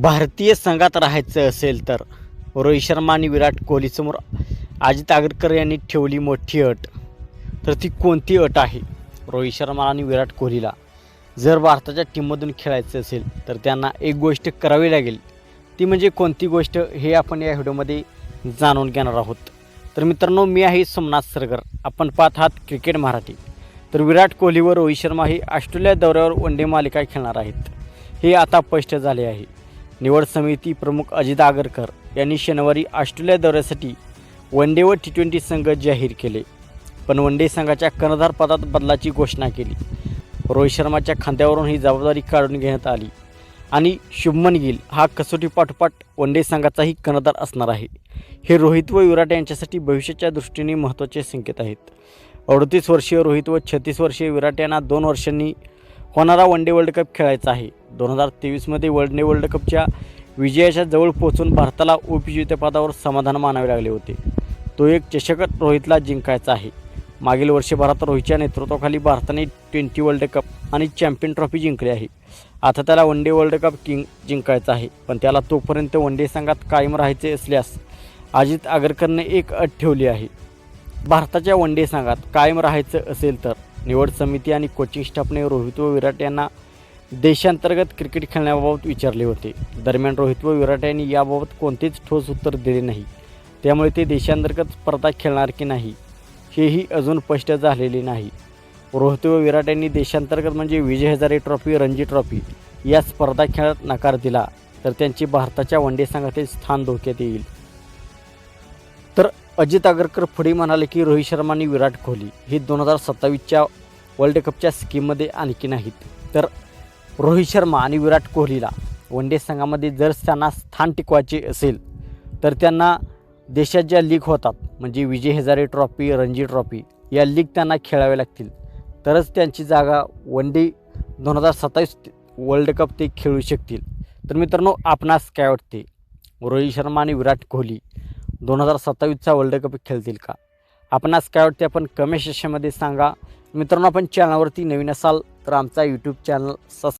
भारतीय संघात राहायचं असेल तर रोहित शर्मा आणि विराट कोहलीसमोर अजित आगरकर यांनी ठेवली मोठी अट. तर ती कोणती अट आहे? रोहित शर्मा आणि विराट कोहलीला. जर भारताच्या टीममधून खेळायचं असेल तर त्यांना एक गोष्ट करावी लागेल. ती म्हणजे कोणती गोष्ट हे आपण या व्हिडिओमध्ये जाणून घेणार आहोत. तर मित्रांनो मी आहे सोमनाथ सरगर. आपण पाहत आहात क्रिकेट मराठी. तर विराट कोहली व रोहित शर्मा हे ऑस्ट्रेलिया दौऱ्यावर वनडे मालिका खेळणार आहेत. हे आता स्पष्ट झाले आहे. निवड समिती प्रमुख अजित आगरकर यांनी शनिवारी ऑस्ट्रेलिया दौऱ्यासाठी वन डे व टी ट्वेंटी संघ जाहीर केले. पण वन डे संघाच्या कर्णधार पदात बदलाची घोषणा केली. रोहित शर्माच्या खांद्यावरून ही जबाबदारी काढून घेण्यात आली. आणि शुभमन गिल हा कसोटी पाठोपाठ वन डे संघाचाही कर्णधार असणार आहे. हे रोहित व विराट यांच्यासाठी भविष्याच्या दृष्टीने महत्त्वाचे संकेत आहेत. अडतीस वर्षीय रोहित व छत्तीस वर्षीय विराट यांना दोन वर्षांनी होणारा वन डे वर्ल्ड कप खेळायचा आहे. दोन हजार तेवीसमध्ये वर्ल्ड ने वर्ल्ड कपच्या विजयाच्या जवळ पोहोचून भारताला उपविजेतेपदावर समाधान मानावे लागले होते. तो एक चषक रोहितला जिंकायचा आहे. मागील वर्षभरात रोहितच्या नेतृत्वाखाली भारताने ट्वेंटी वर्ल्ड कप आणि चॅम्पियन ट्रॉफी जिंकली आहे. आता त्याला one day world cup king जिंकायचा आहे पण त्याला तोपर्यंत वन डे संघात कायम राहायचे असल्यास अजित आगरकरने एक अट ठेवली आहे. भारताच्या वन डे संघात कायम राहायचं असेल तर निवड समिती आणि कोचिंग स्टाफने रोहित व विराट यांना देशांतर्गत क्रिकेट खेळण्याबाबत विचारले होते. दरम्यान रोहित व विराट यांनी याबाबत कोणतेच ठोस उत्तर दिले नाही. त्यामुळे ते देशांतर्गत स्पर्धा खेळणार की नाही हेही अजून स्पष्ट झालेले नाही. रोहित व विराट यांनी देशांतर्गत म्हणजे विजय हजारे ट्रॉफी रणजी ट्रॉफी या स्पर्धा खेळात नकार दिला तर त्यांची भारताच्या वन डे संघातील स्थान धोक्यात येईल. तर अजित आगरकर पुढे म्हणाले की रोहित शर्मा आणि विराट कोहली हे दोन हजार सत्तावीसच्या वर्ल्ड कपच्या स्कीममध्ये आणखी नाहीत. तर रोहित शर्मा आणि विराट कोहलीला वन डे संघामध्ये जर त्यांना स्थान टिकवायचे असेल तर त्यांना देशात ज्या लीग होतात म्हणजे विजय हजारे ट्रॉफी रणजी ट्रॉफी या लीग त्यांना खेळाव्या लागतील. तरच त्यांची जागा वन डे दोन हजार सत्तावीस वर्ल्ड कप ते खेळू शकतील. तर मित्रांनो आपणास काय वाटते? रोहित शर्मा आणि विराट कोहली दोन हजार सत्तावीसचा वर्ल्ड कप खेळतील का? आपणास काय वाटते? आपण कमेंट सेक्शनमध्ये सांगा. मित्रांनो आपण चॅनलवरती नवीन असाल तर आमचा यूट्यूब चॅनल सबस्क्राईब